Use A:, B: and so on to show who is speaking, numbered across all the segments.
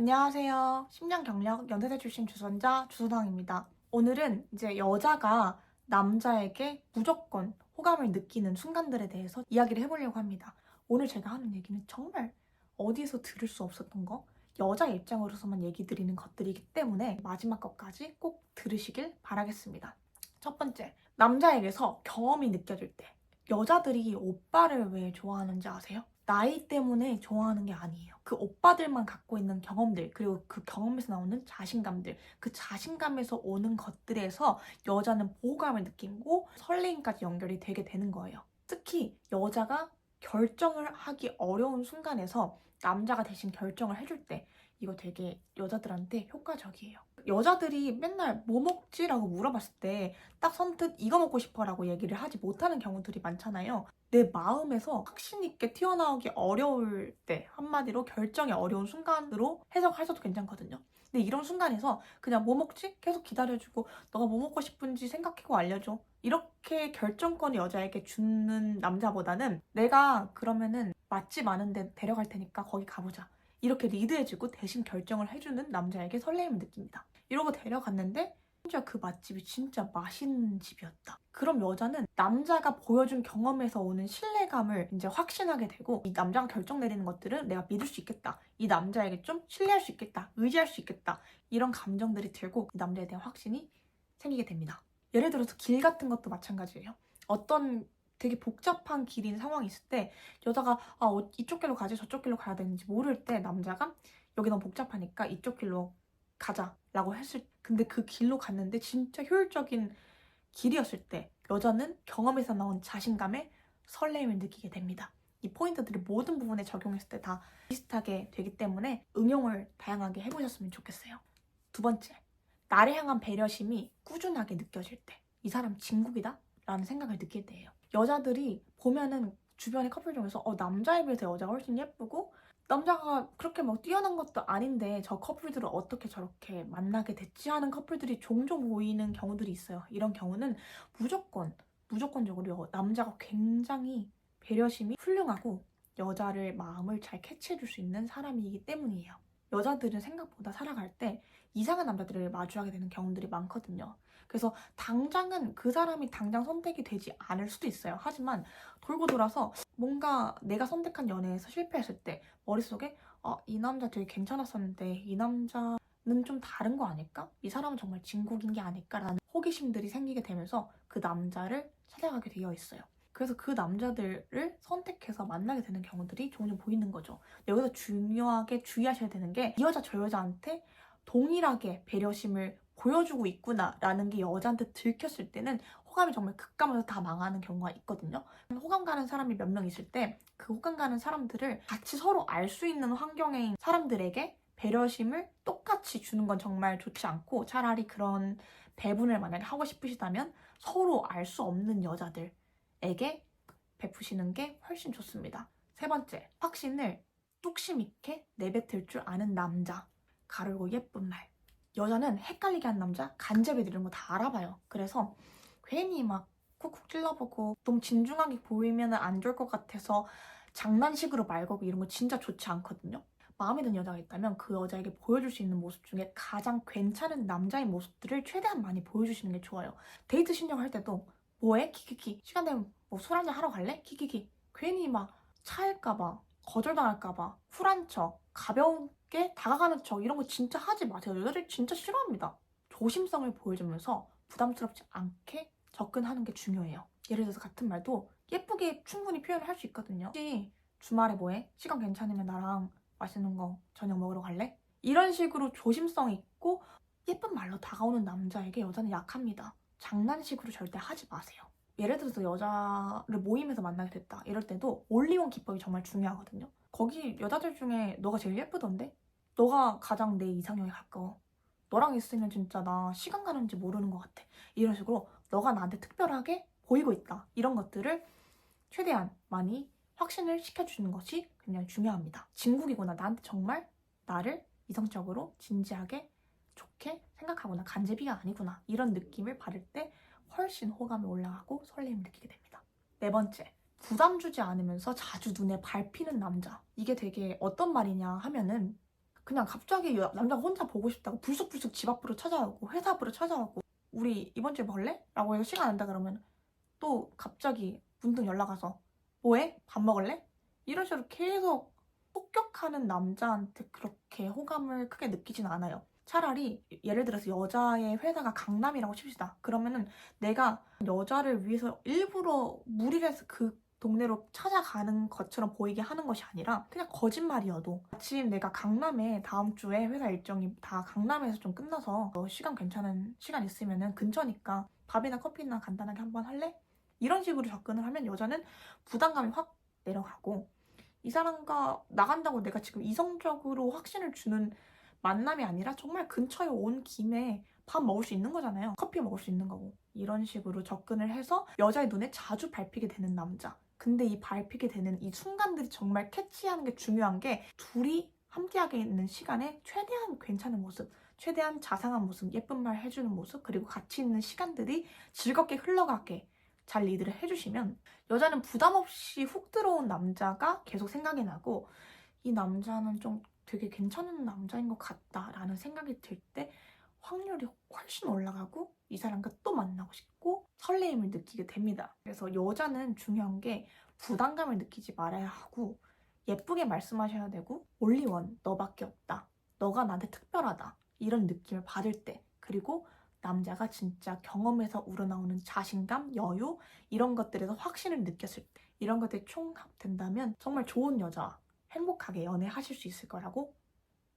A: 안녕하세요. 10년 경력 연세대 출신 주선자 주소당입니다. 오늘은 이제 여자가 남자에게 무조건 호감을 느끼는 순간들에 대해서 이야기를 해보려고 합니다. 오늘 제가 하는 얘기는 정말 어디에서 들을 수 없었던 거, 여자 입장으로서만 얘기 드리는 것들이기 때문에 마지막 것까지 꼭 들으시길 바라겠습니다. 첫 번째, 남자에게서 경험이 느껴질 때 여자들이 오빠를 왜 좋아하는지 아세요? 나이 때문에 좋아하는 게 아니에요. 그 오빠들만 갖고 있는 경험들, 그리고 그 경험에서 나오는 자신감들, 그 자신감에서 오는 것들에서 여자는 보호감을 느끼고 설레임까지 연결이 되게 되는 거예요. 특히 여자가 결정을 하기 어려운 순간에서 남자가 대신 결정을 해줄 때 이거 되게 여자들한테 효과적이에요. 여자들이 맨날 뭐 먹지 라고 물어봤을 때 딱 선뜻 이거 먹고 싶어 라고 얘기를 하지 못하는 경우들이 많잖아요. 내 마음에서 확신 있게 튀어나오기 어려울 때 한마디로 결정이 어려운 순간으로 해석하셔도 괜찮거든요. 근데 이런 순간에서 그냥 뭐 먹지? 계속 기다려주고 너가 뭐 먹고 싶은지 생각하고 알려줘. 이렇게 결정권을 여자에게 주는 남자보다는 내가 그러면은 맛집 아는데 데려갈 테니까 거기 가보자. 이렇게 리드해주고 대신 결정을 해주는 남자에게 설레임을 느낍니다. 이러고 데려갔는데 진짜 그 맛집이 진짜 맛있는 집이었다. 그럼 여자는 남자가 보여준 경험에서 오는 신뢰감을 이제 확신하게 되고 이 남자가 결정 내리는 것들은 내가 믿을 수 있겠다. 이 남자에게 좀 신뢰할 수 있겠다. 의지할 수 있겠다. 이런 감정들이 들고 이 남자에 대한 확신이 생기게 됩니다. 예를 들어서 길 같은 것도 마찬가지예요. 어떤 되게 복잡한 길인 상황이 있을 때 여자가 아, 어, 이쪽 길로 가지 저쪽 길로 가야 되는지 모를 때 남자가 여기 너무 복잡하니까 이쪽 길로 가자 라고 했을 근데 그 길로 갔는데 진짜 효율적인 길이었을 때 여자는 경험에서 나온 자신감에 설레임을 느끼게 됩니다. 이 포인트들을 모든 부분에 적용했을 때 다 비슷하게 되기 때문에 응용을 다양하게 해보셨으면 좋겠어요. 두 번째, 나를 향한 배려심이 꾸준하게 느껴질 때 이 사람 진국이다? 라는 생각을 느낄 때예요. 여자들이 보면은 주변의 커플 중에서 어, 남자에 비해서 여자가 훨씬 예쁘고 남자가 그렇게 막 뛰어난 것도 아닌데 저 커플들을 어떻게 저렇게 만나게 됐지 하는 커플들이 종종 보이는 경우들이 있어요. 이런 경우는 무조건 무조건적으로 여- 남자가 굉장히 배려심이 훌륭하고 여자를 마음을 잘 캐치해줄 수 있는 사람이기 때문이에요. 여자들은 생각보다 살아갈 때 이상한 남자들을 마주하게 되는 경우들이 많거든요. 그래서 당장은 그 사람이 당장 선택이 되지 않을 수도 있어요. 하지만 돌고 돌아서 뭔가 내가 선택한 연애에서 실패했을 때 머릿속에 아, 이 남자 되게 괜찮았었는데 이 남자 는 좀 다른 거 아닐까? 이 사람은 정말 진국인 게 아닐까라는 호기심들이 생기게 되면서 그 남자를 찾아가게 되어 있어요. 그래서 그 남자들을 선택해서 만나게 되는 경우들이 종종 보이는 거죠. 여기서 중요하게 주의하셔야 되는 게 이 여자 저 여자한테 동일하게 배려심을 보여주고 있구나라는 게 여자한테 들켰을 때는 호감이 정말 급감해서 다 망하는 경우가 있거든요. 호감 가는 사람이 몇 명 있을 때 그 호감 가는 사람들을 같이 서로 알 수 있는 환경의 사람들에게 배려심을 똑같이 주는 건 정말 좋지 않고 차라리 그런 배분을 만약에 하고 싶으시다면 서로 알 수 없는 여자들 에게 베푸시는 게 훨씬 좋습니다. 세 번째, 확신을 뚝심 있게 내뱉을 줄 아는 남자. 가르고 예쁜 말. 여자는 헷갈리게 하는 남자, 간접이 이런 거 다 알아봐요. 그래서 괜히 막 쿡쿡 찔러보고 너무 진중하게 보이면 안 좋을 것 같아서 장난식으로 말 걸고 이런 거 진짜 좋지 않거든요. 마음에 드는 여자가 있다면 그 여자에게 보여줄 수 있는 모습 중에 가장 괜찮은 남자의 모습들을 최대한 많이 보여주시는 게 좋아요. 데이트 신청할 때도 뭐해? 키키키. 시간 되면 뭐 술 한잔 하러 갈래? 키키키. 괜히 막 차일까봐, 거절당할까봐, 쿨한 척, 가볍게 다가가는 척 이런 거 진짜 하지 마세요. 여자들이 진짜 싫어합니다. 조심성을 보여주면서 부담스럽지 않게 접근하는 게 중요해요. 예를 들어서 같은 말도 예쁘게 충분히 표현을 할 수 있거든요. 혹시 주말에 뭐해? 시간 괜찮으면 나랑 맛있는 거 저녁 먹으러 갈래? 이런 식으로 조심성 있고 예쁜 말로 다가오는 남자에게 여자는 약합니다. 장난식으로 절대 하지 마세요. 예를 들어서 여자를 모임에서 만나게 됐다. 이럴 때도 올리원 기법이 정말 중요하거든요. 거기 여자들 중에 너가 제일 예쁘던데? 너가 가장 내 이상형에 가까워. 너랑 있으면 진짜 나 시간 가는지 모르는 것 같아. 이런 식으로 너가 나한테 특별하게 보이고 있다. 이런 것들을 최대한 많이 확신을 시켜주는 것이 굉장히 중요합니다. 진국이구나. 나한테 정말 나를 이성적으로 진지하게 좋게 생각하구나. 간제비가 아니구나. 이런 느낌을 받을 때 훨씬 호감이 올라가고 설렘을 느끼게 됩니다. 네 번째. 부담 주지 않으면서 자주 눈에 밟히는 남자. 이게 되게 어떤 말이냐 하면은 그냥 갑자기 여- 남자가 혼자 보고 싶다고 불쑥불쑥 집 앞으로 찾아오고 회사 앞으로 찾아오고 우리 이번 주에 볼래? 라고 해서 시간 안다 그러면 또 갑자기 문득 연락 와서 뭐해? 밥 먹을래? 이런 식으로 계속 폭격하는 남자한테 그렇게 호감을 크게 느끼진 않아요. 차라리 예를 들어서 여자의 회사가 강남이라고 칩시다. 그러면은 내가 여자를 위해서 일부러 무리를 해서 그 동네로 찾아가는 것처럼 보이게 하는 것이 아니라 그냥 거짓말이어도 지금 내가 강남에 다음 주에 회사 일정이 다 강남에서 좀 끝나서 너 시간 괜찮은 시간 있으면은 근처니까 밥이나 커피나 간단하게 한번 할래? 이런 식으로 접근을 하면 여자는 부담감이 확 내려가고 이 사람과 나간다고 내가 지금 이성적으로 확신을 주는 만남이 아니라 정말 근처에 온 김에 밥 먹을 수 있는 거잖아요. 커피 먹을 수 있는 거고. 이런 식으로 접근을 해서 여자의 눈에 자주 밟히게 되는 남자. 근데 이 밟히게 되는 이 순간들이 정말 캐치하는 게 중요한 게 둘이 함께하게 있는 시간에 최대한 괜찮은 모습, 최대한 자상한 모습, 예쁜 말 해주는 모습, 그리고 같이 있는 시간들이 즐겁게 흘러가게 잘 리드를 해주시면 여자는 부담 없이 훅 들어온 남자가 계속 생각이 나고 이 남자는 좀 되게 괜찮은 남자인 것 같다라는 생각이 들 때 확률이 훨씬 올라가고 이 사람과 또 만나고 싶고 설레임을 느끼게 됩니다. 그래서 여자는 중요한 게 부담감을 느끼지 말아야 하고 예쁘게 말씀하셔야 되고 올리원 너밖에 없다. 너가 나한테 특별하다. 이런 느낌을 받을 때 그리고 남자가 진짜 경험에서 우러나오는 자신감, 여유 이런 것들에서 확신을 느꼈을 때 이런 것들이 총합된다면 정말 좋은 여자 행복하게 연애하실 수 있을 거라고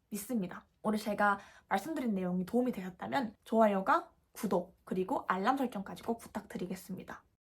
A: 믿습니다. 오늘 제가 말씀드린 내용이 도움이 되셨다면 좋아요가 구독 그리고 알람 설정까지 꼭 부탁드리겠습니다.